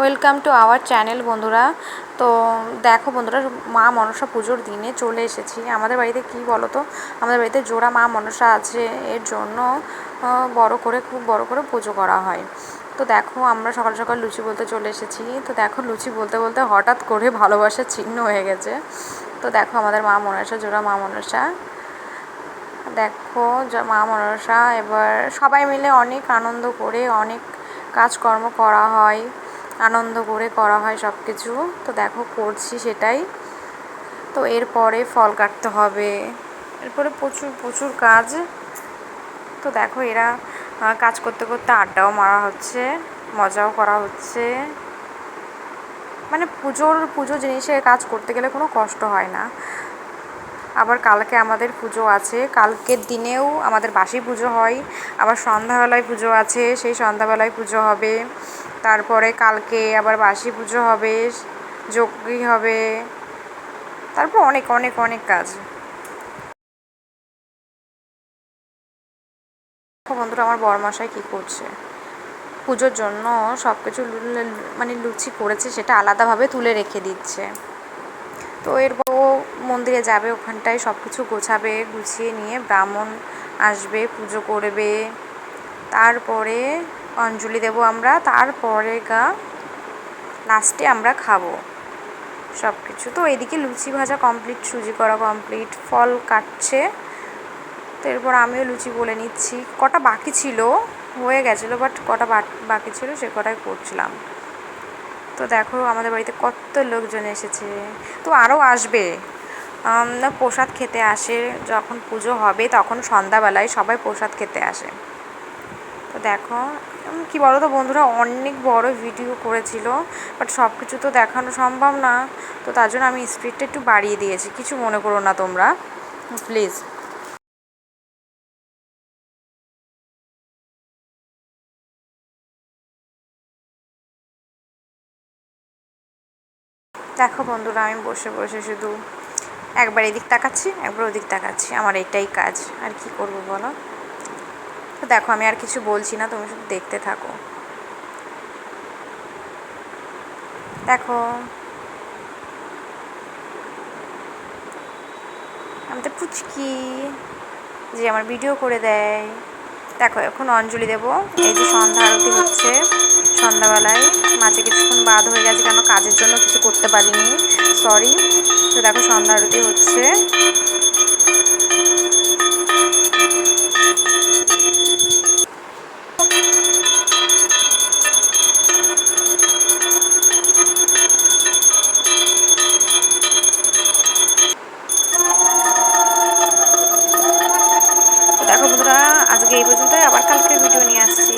Welcome to our channel বন্ধুরা। তো দেখো বন্ধুরা, মা মনসা পুজোর দিনে চলে এসেছি। আমাদের বাড়িতে কি বলো তো আমাদের বাড়িতে জোড়া মা মনসা আছে। এর জন্য বড় করে, খুব বড় করে পুজো করা হয়। তো দেখো, আমরা সকাল সকাল লুচি বলতে চলে এসেছি। তো দেখো, লুচি বলতে বলতে হঠাৎ করে ভালোবাসার চিহ্ন হয়ে গেছে। তো দেখো, আমাদের মা মনসা, জোড়া মা মনসা। দেখো মা মনসা, এবার সবাই মিলে অনেক আনন্দ করে, অনেক কাজকর্ম করা হয়। আনন্দ করে করা হয় সব কিছু তো দেখো, করছি সেটাই। তো এরপরে ফল কাটতে হবে। এরপরে প্রচুর প্রচুর কাজ। তো দেখো, এরা কাজ করতে করতে আড্ডাও মারা হচ্ছে, মজাও করা হচ্ছে। মানে পুজোর, পুজো জিনিসে কাজ করতে গেলে কোনো কষ্ট হয় না। আবার কালকে আমাদের পুজো আছে। কালকের দিনেও আমাদের বাসি পুজো হয়। আবার সন্ধ্যাবেলায় পুজো আছে। সেই সন্ধ্যাবেলায় পুজো হবে। তারপরে কালকে আবার বাসি পুজো হবে যজ্ঞী হবে, তারপর অনেক অনেক অনেক কাজ। বন্ধুরা, আমার বরমশাই কী করছে? পুজোর জন্য সব কিছু মানে লুচি করেছে, সেটা আলাদাভাবে তুলে রেখে দিচ্ছে। তো এরপর ও মন্দিরে যাবে, ওখানটায় সব কিছু গোছাবে, গুছিয়ে নিয়ে ব্রাহ্মণ আসবে, পুজো করবে। তারপরে অঞ্জলি দেব আমরা, তারপরে গা লাস্টে আমরা খাব। সব কিছু তো এদিকে লুচি ভাজা কমপ্লিট সুজি করা কমপ্লিট ফল কাটছে। তো এরপর আমিও লুচি বলে নিচ্ছি। কটা বাকি ছিল? হয়ে গেছিল বাট কটা বাকি ছিল সে কটাই করছিলাম। তো দেখো আমাদের বাড়িতে কত লোকজন এসেছে। তো আরও আসবে। প্রসাদ খেতে আসে। যখন পুজো হবে তখন সন্ধ্যাবেলায় সবাই প্রসাদ খেতে আসে। দেখো কি বলো তো বন্ধুরা, অনেক বড় ভিডিও করেছিল বাট সব কিছু তো দেখানো সম্ভব না। তো তার জন্য আমি স্পিডটা একটু বাড়িয়ে দিয়েছি, কিছু মনে করো না তোমরা। প্লিজ দেখো বন্ধুরা, আমি বসে বসে শুধু একবার এদিক তাকাচ্ছি, একবার ওদিক তাকাচ্ছি। আমার এটাই কাজ, আর কি করব বলো? তো দেখো, আমি আর কিছু বলছি না, তুমি শুধু দেখতে থাকো। দেখো। আমাদের পুচকি, যে আমার ভিডিও করে দেয়। দেখো, এখন অঞ্জলি দেব। এই যে সন্ধ্যা আরতি হচ্ছে, সন্ধ্যাবেলায়। মাঝে কিছুক্ষণ বাদ হয়ে গেছে কেন কাজের জন্য কিছু করতে পারিনি। সরি তো দেখো, সন্ধ্যা আরতি হচ্ছে। আজকে এই পর্যন্তই আবার কালকে ভিডিও নিয়ে আসছি।